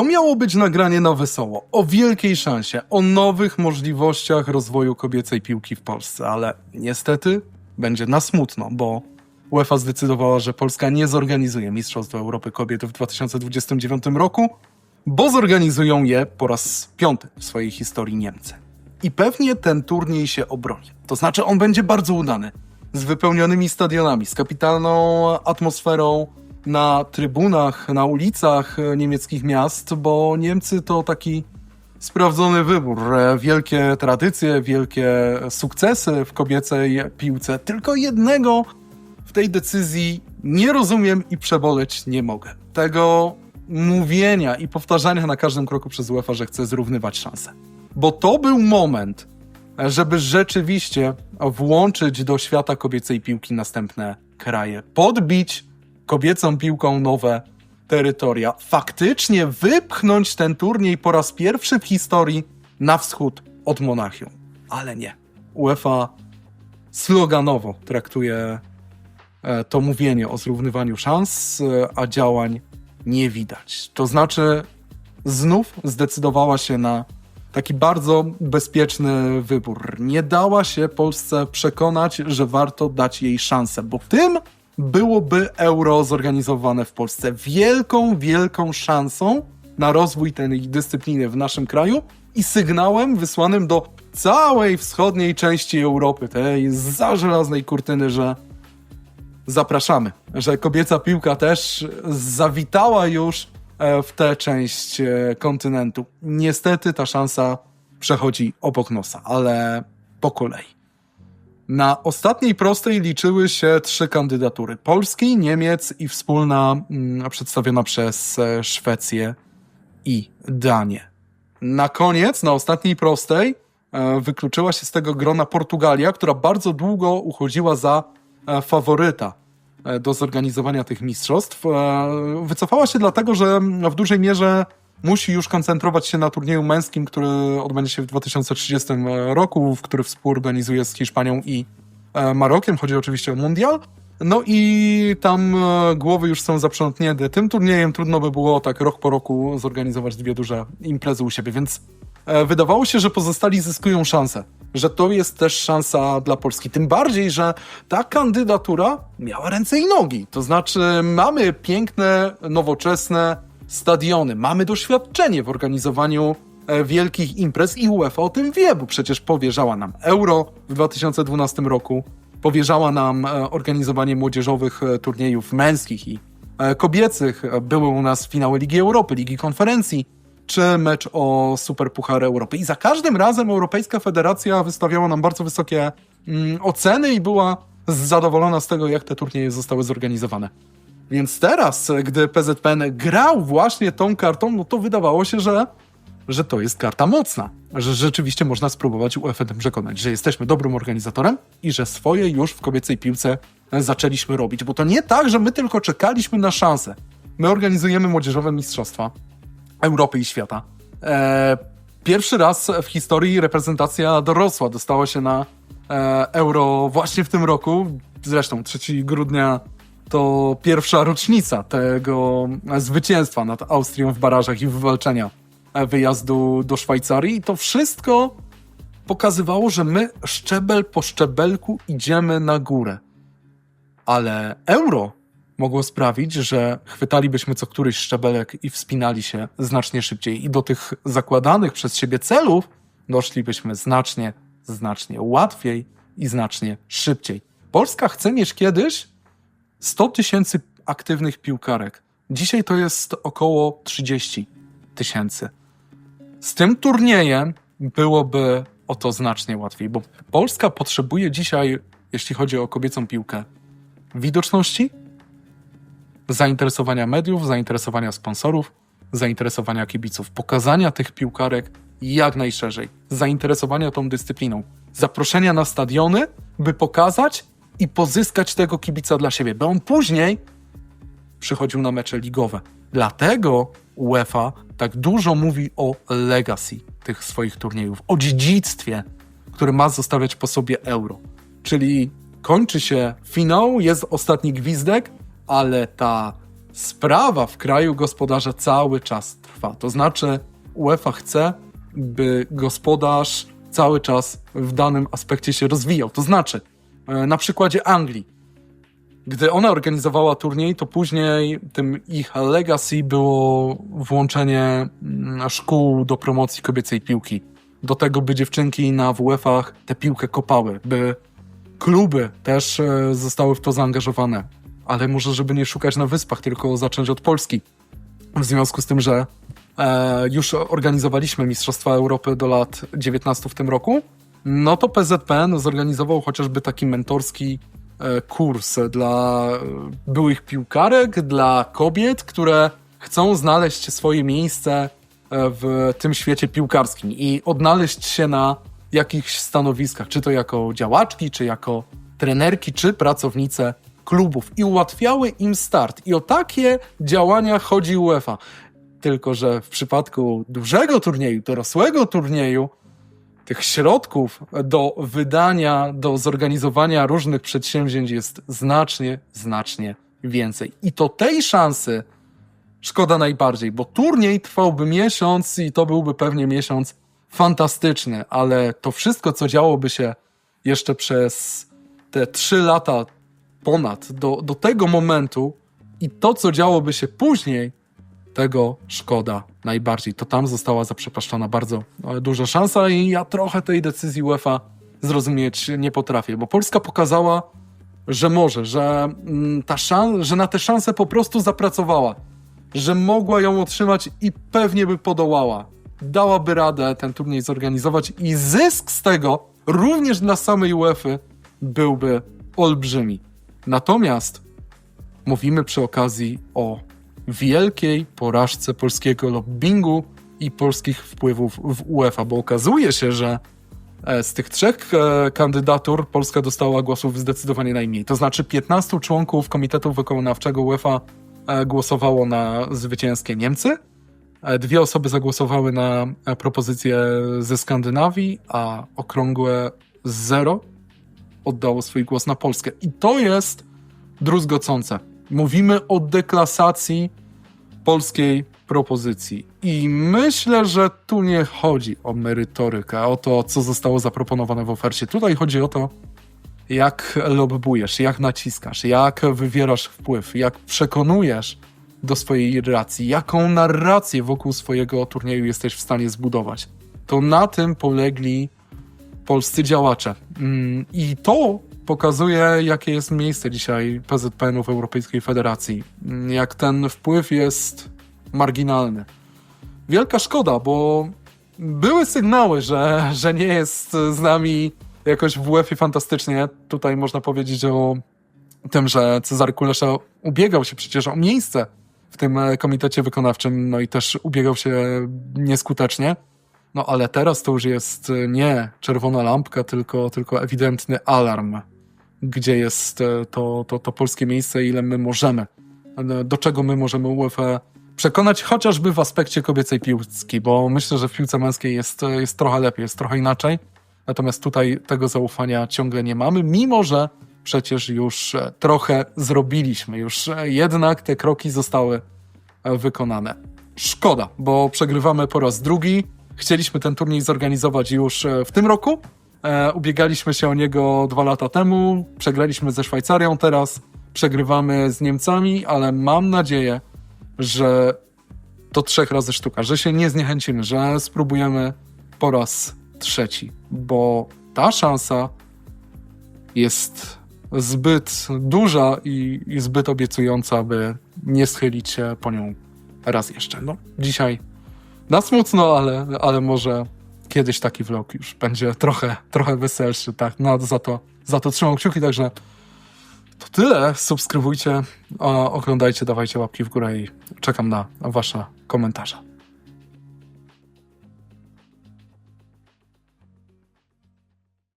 To miało być nagranie na wesoło, o wielkiej szansie, o nowych możliwościach rozwoju kobiecej piłki w Polsce, ale niestety będzie na smutno, bo UEFA zdecydowała, że Polska nie zorganizuje Mistrzostw Europy Kobiet w 2029 roku, bo zorganizują je po raz piąty w swojej historii Niemcy. I pewnie ten turniej się obroni. To znaczy, on będzie bardzo udany. Z wypełnionymi stadionami, z kapitalną atmosferą na trybunach, na ulicach e, niemieckich miast, bo Niemcy to taki sprawdzony wybór. Wielkie tradycje, wielkie sukcesy w kobiecej piłce. Tylko jednego w tej decyzji nie rozumiem i przeboleć nie mogę. Tego mówienia i powtarzania na każdym kroku przez UEFA, że chce zrównywać szanse. Bo to był moment, żeby rzeczywiście włączyć do świata kobiecej piłki następne kraje, podbić kobiecą piłką nowe terytoria, faktycznie wypchnąć ten turniej po raz pierwszy w historii na wschód od Monachium. Ale nie. UEFA sloganowo traktuje e, to mówienie o zrównywaniu szans, e, a działań nie widać. To znaczy, znów zdecydowała się na taki bardzo bezpieczny wybór. Nie dała się Polsce przekonać, że warto dać jej szansę, bo tym byłoby euro zorganizowane w Polsce wielką, wielką szansą na rozwój tej dyscypliny w naszym kraju i sygnałem wysłanym do całej wschodniej części Europy, tej za żelaznej kurtyny, że zapraszamy, że kobieca piłka też zawitała już e, w tę część e, kontynentu. Niestety ta szansa przechodzi obok nosa, ale po kolei. Na ostatniej prostej liczyły się trzy kandydatury: Polski, Niemiec i wspólna mm, przedstawiona przez e, Szwecję i Danię. Na koniec, na ostatniej prostej, e, wykluczyła się z tego grona Portugalia, która bardzo długo uchodziła za e, faworyta do zorganizowania tych mistrzostw. Wycofała się dlatego, że w dużej mierze musi już koncentrować się na turnieju męskim, który odbędzie się w 2030 roku, w który współorganizuje z Hiszpanią i e, Marokiem. Chodzi oczywiście o mundial. No i tam e, głowy już są zaprzątnięte. Tym turniejem trudno by było tak rok po roku zorganizować dwie duże imprezy u siebie, więc e, wydawało się, że pozostali zyskują szansę. Że to jest też szansa dla Polski. Tym bardziej, że ta kandydatura miała ręce i nogi. To znaczy, mamy piękne, nowoczesne stadiony, mamy doświadczenie w organizowaniu e, wielkich imprez i UEFA o tym wie, bo przecież powierzała nam Euro w 2012 roku, powierzała nam e, organizowanie młodzieżowych e, turniejów męskich i kobiecych. Były u nas finały Ligi Europy, Ligi Konferencji, czy mecz o Superpuchar Europy. I za każdym razem Europejska Federacja wystawiała nam bardzo wysokie mm, oceny i była zadowolona z tego, jak te turnieje zostały zorganizowane. Więc teraz, gdy PZPN grał właśnie tą kartą, no to wydawało się, że, że to jest karta mocna. Że rzeczywiście można spróbować UEFA tym przekonać, że jesteśmy dobrym organizatorem i że swoje już w kobiecej piłce zaczęliśmy robić. Bo to nie tak, że my tylko czekaliśmy na szansę. My organizujemy młodzieżowe mistrzostwa Europy i świata. E, pierwszy raz w historii reprezentacja dorosła dostała się na e, Euro właśnie w tym roku. Zresztą 3 grudnia to pierwsza rocznica tego zwycięstwa nad Austrią w barażach i wywalczenia e, wyjazdu do Szwajcarii. I to wszystko pokazywało, że my szczebel po szczebelku idziemy na górę. Ale euro mogło sprawić, że chwytalibyśmy co któryś szczebelek i wspinali się znacznie szybciej. I do tych zakładanych przez siebie celów doszlibyśmy znacznie, znacznie łatwiej i znacznie szybciej. Polska chce mieć kiedyś 100 tysięcy aktywnych piłkarek. Dzisiaj to jest około 30 tysięcy. Z tym turniejem byłoby o to znacznie łatwiej, bo Polska potrzebuje dzisiaj, jeśli chodzi o kobiecą piłkę, widoczności, zainteresowania mediów, zainteresowania sponsorów, zainteresowania kibiców, pokazania tych piłkarek jak najszerzej, zainteresowania tą dyscypliną, zaproszenia na stadiony, by pokazać i pozyskać tego kibica dla siebie, by on później przychodził na mecze ligowe. Dlatego UEFA tak dużo mówi o legacy tych swoich turniejów, o dziedzictwie, które ma zostawiać po sobie euro. Czyli kończy się finał, jest ostatni gwizdek, ale ta sprawa w kraju gospodarza cały czas trwa. To znaczy, UEFA chce, by gospodarz cały czas w danym aspekcie się rozwijał. To znaczy, na przykładzie Anglii, gdy ona organizowała turniej, to później tym ich legacy było włączenie mm, szkół do promocji kobiecej piłki. Do tego, by dziewczynki na WF-ach tę piłkę kopały, by kluby też e, zostały w to zaangażowane. Ale może, żeby nie szukać na wyspach, tylko zacząć od Polski. W związku z tym, że e, już organizowaliśmy Mistrzostwa Europy do lat 19 w tym roku, no to PZPN zorganizował chociażby taki mentorski e, kurs dla e, byłych piłkarek, dla kobiet, które chcą znaleźć swoje miejsce e, w tym świecie piłkarskim i odnaleźć się na jakichś stanowiskach, czy to jako działaczki, czy jako trenerki, czy pracownice klubów i ułatwiały im start. I o takie działania chodzi UEFA. Tylko, że w przypadku dużego turnieju, dorosłego turnieju, tych środków do wydania, do zorganizowania różnych przedsięwzięć jest znacznie, znacznie więcej. I to tej szansy szkoda najbardziej, bo turniej trwałby miesiąc i to byłby pewnie miesiąc fantastyczny, ale to wszystko, co działoby się jeszcze przez te trzy lata ponad do, do tego momentu i to, co działoby się później, tego szkoda najbardziej. To tam została zaprzepaszczona bardzo e, duża szansa i ja trochę tej decyzji UEFA zrozumieć nie potrafię, bo Polska pokazała, że może, że, mm, ta szan- że na tę szansę po prostu zapracowała, że mogła ją otrzymać i pewnie by podołała. Dałaby radę ten turniej zorganizować i zysk z tego również dla samej UEFA byłby olbrzymi. Natomiast mówimy przy okazji o wielkiej porażce polskiego lobbingu i polskich wpływów w UEFA, bo okazuje się, że e, z tych trzech e, kandydatur Polska dostała głosów zdecydowanie najmniej. To znaczy 15 członków Komitetu Wykonawczego UEFA e, głosowało na zwycięskie Niemcy, dwie osoby zagłosowały na propozycję ze Skandynawii, a okrągłe zero oddało swój głos na Polskę. I to jest druzgocące. Mówimy o deklasacji polskiej propozycji. I myślę, że tu nie chodzi o merytorykę, o to, co zostało zaproponowane w ofercie. Tutaj chodzi o to, jak lobbujesz, jak naciskasz, jak wywierasz wpływ, jak przekonujesz do swojej racji, jaką narrację wokół swojego turnieju jesteś w stanie zbudować. To na tym polegli polscy działacze. Mm, I to pokazuje, jakie jest miejsce dzisiaj PZPN-u w Europejskiej Federacji. Jak ten wpływ jest marginalny. Wielka szkoda, bo były sygnały, że, że nie jest z nami jakoś w UEFA fantastycznie. Tutaj można powiedzieć o tym, że Cezary Kulesza ubiegał się przecież o miejsce w tym komitecie wykonawczym, no i też ubiegał się nieskutecznie. No ale teraz to już jest nie czerwona lampka, tylko, tylko ewidentny alarm, gdzie jest e, to, to, to polskie miejsce, ile my możemy, e, do czego my możemy UEFA przekonać, chociażby w aspekcie kobiecej piłki, bo myślę, że w piłce męskiej jest, jest trochę lepiej, jest trochę inaczej. Natomiast tutaj tego zaufania ciągle nie mamy, mimo że przecież już trochę zrobiliśmy, już jednak te kroki zostały wykonane. Szkoda, bo przegrywamy po raz drugi. Chcieliśmy ten turniej zorganizować już e, w tym roku. E, ubiegaliśmy się o niego dwa lata temu. Przegraliśmy ze Szwajcarią teraz. Przegrywamy z Niemcami, ale mam nadzieję, że to trzech razy sztuka, że się nie zniechęcimy, że spróbujemy po raz trzeci, bo ta szansa jest zbyt duża i, i zbyt obiecująca, by nie schylić się po nią raz jeszcze. No, dzisiaj na smutno, ale, ale może kiedyś taki vlog już będzie trochę, trochę weselszy, tak? No za to, za to trzymam kciuki, także to tyle. Subskrybujcie, oglądajcie, dawajcie łapki w górę i czekam na wasze komentarze.